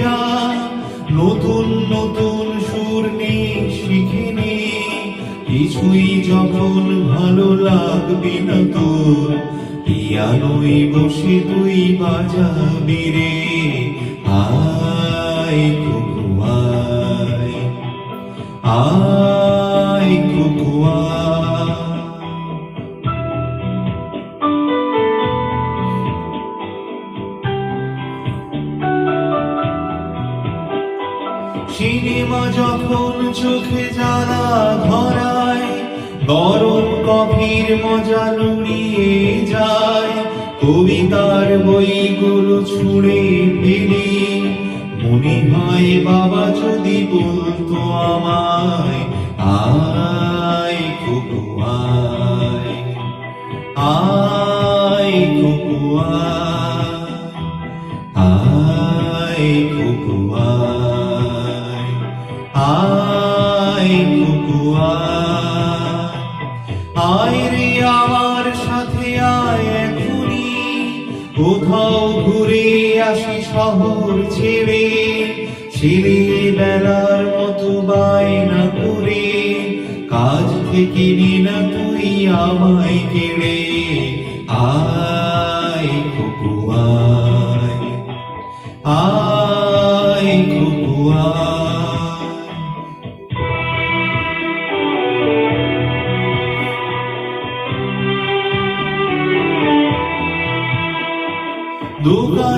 যা নতুন নতুন সুর নিয়ে শিখে নে কিছুই যখন ভালো লাগবে না তোর পিয়ানোই বসে তুই বাজাবি রে। আয় খুব আয়। আয় সিনেমা যখন চোখে জ্বালা ধরায়, গরম কফির মজা নুড়িয়ে যায়। কবিতার বইগুলো ছুঁড়ে ফেলি। মনে হয় বাবা যদি বলতো আমায় আয় আয় রে আমার সাথে আয় এখনই কোথাও ঘুরে আসি শহর ছেড়ে। ছেড়ে বেলার মতো বায়না করে। কাজ থেকে না তুই আমায় কেড়ে।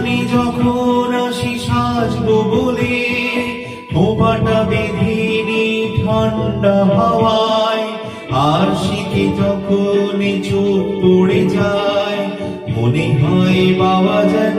দোকানে যখন আসি সাজবো বলে খোপাটা বেঁধে নি ঠান্ডা হাওয়ায়। আর শীতে যখন চোখ পড়ে যায়, মনে হয় বাবা যেন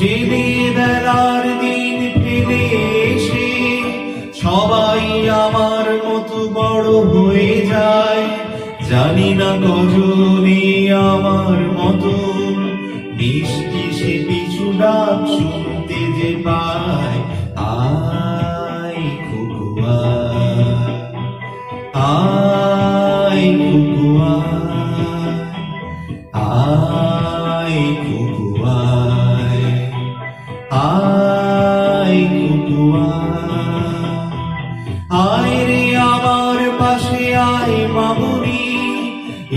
ছেলেবেলার দিন ফেলে এসে সবাই আমার মতো বড় হয়ে যায়। জানি না কজনে আমার মতো মিষ্টি সে পিছু ডাক শুনতে যে পায়।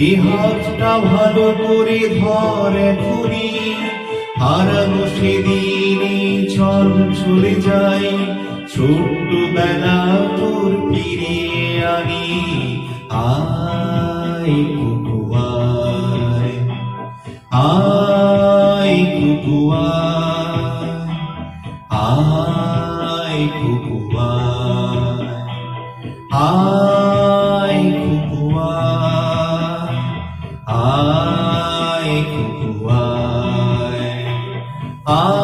এ হাতটা ভালো করে ধর এখনই হারানো সেদিনই চল চলে যাই। ছোট্ট বেলা তোর ফিরিয়ে আনি। আয় কুকু, আয়। আয় কুকু, আয়। আয়। আয় why? I